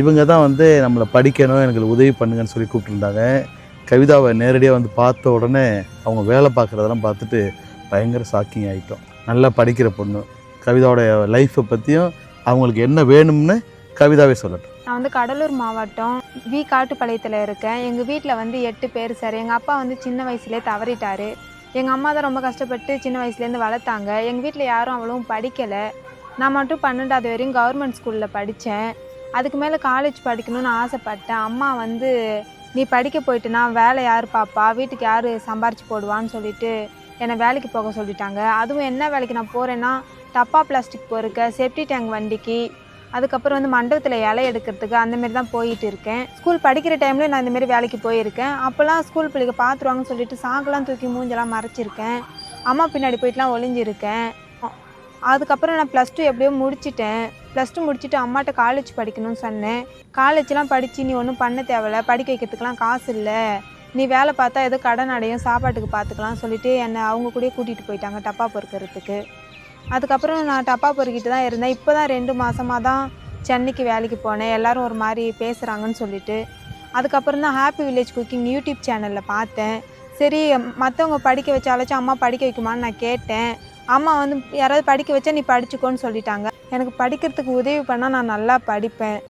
இவங்க தான் வந்து நம்மளை படிக்கணும் எனக்கு உதவி பண்ணுங்கன்னு சொல்லி கூப்பிட்டுருந்தாங்க. கவிதாவை நேரடியாக வந்து பார்த்த உடனே அவங்க வேலை பார்க்குறதெல்லாம் பார்த்துட்டு பயங்கர ஷாக்கிங் ஆகிட்டோம் நல்லா படிக்கிற பொண்ணு. கவிதாவோட லைஃப்பை பற்றியும் அவங்களுக்கு என்ன வேணும்னு கவிதாவே சொல்லட்டும். நான் வந்து கடலூர் மாவட்டம் வி. காட்டுப்பாளையத்தில் இருக்கேன். எங்கள் வீட்டில் வந்து எட்டு பேர் சார். எங்கள் அப்பா வந்து சின்ன வயசுலேயே தவறிட்டார். எங்கள் அம்மா தான் ரொம்ப கஷ்டப்பட்டு சின்ன வயசுலேருந்து வளர்த்தாங்க. எங்கள் வீட்டில் யாரும் அவ்வளவும் படிக்கலை. நான் மட்டும் பன்னெண்டாவது வரையும் கவர்மெண்ட் ஸ்கூலில் படித்தேன் அதுக்கு மேலே காலேஜ் படிக்கணும்னு ஆசைப்பட்டேன். அம்மா வந்து நீ படிக்க போயிட்டுனா வேலை யார் பாப்பா? வீட்டுக்கு யார் சம்பாரிச்சு போடுவான்னு சொல்லிட்டு என்னை வேலைக்கு போக சொல்லிட்டாங்க. அதுவும் என்ன வேலைக்கு நான் போகிறேன்னா டப்பா பிளாஸ்டிக் பொறுக்க செப்டி டேங்க் வண்டிக்கு அதுக்கப்புறம் வந்து மண்டபத்தில் இலை எடுக்கிறதுக்கு அந்தமாரி தான் போயிட்டு இருக்கேன். ஸ்கூல் படிக்கிற டைமில் நான் இந்தமாரி வேலைக்கு போயிருக்கேன். அப்போல்லாம் ஸ்கூல் பிள்ளைங்க பார்த்துருவாங்கன்னு சொல்லிட்டு சாக்கெல்லாம் தூக்கி மூஞ்செல்லாம் மறைச்சிருக்கேன். அம்மா பின்னாடி போயிட்டுலாம் ஒளிஞ்சிருக்கேன். அதுக்கப்புறம் நான் ப்ளஸ் டூ எப்படியோ முடிச்சிட்டேன். ப்ளஸ் டூ முடிச்சுட்டு அம்மாட்ட காலேஜ் படிக்கணும்னு சொன்னேன். காலேஜ்லாம் படித்து நீ ஒன்றும் பண்ண தேவையில்ல. படிக்க வைக்கிறதுக்கெலாம் காசு இல்லை. நீ வேலை பார்த்தா ஏதோ கடன் அடையும் சாப்பாட்டுக்கு பார்த்துக்கலாம் சொல்லிட்டு என்னை அவங்க கூடயே கூட்டிகிட்டு போயிட்டாங்க டப்பா பொறுக்கிறதுக்கு. அதுக்கப்புறம் நான் டப்பா பொறுக்கிட்டு தான் இருந்தேன். இப்போ தான் ரெண்டு மாதமாக தான் சென்னைக்கு வேலைக்கு போனேன். எல்லாரும் ஒரு மாதிரி பேசுகிறாங்கன்னு சொல்லிட்டு. அதுக்கப்புறம் தான் ஹாப்பி வில்லேஜ் குக்கிங் யூடியூப் சேனலில் பார்த்தேன். சரி மற்றவங்க படிக்க வச்சாலாச்சும் அம்மா படிக்க வைக்குமான்னு நான் கேட்டேன். அம்மா வந்து யாராவது படிக்க வச்சா நீ படிச்சுக்கோன்னு சொல்லிட்டாங்க. எனக்கு படிக்கிறதுக்கு உதவி பண்ணால் நான் நல்லா படிப்பேன்.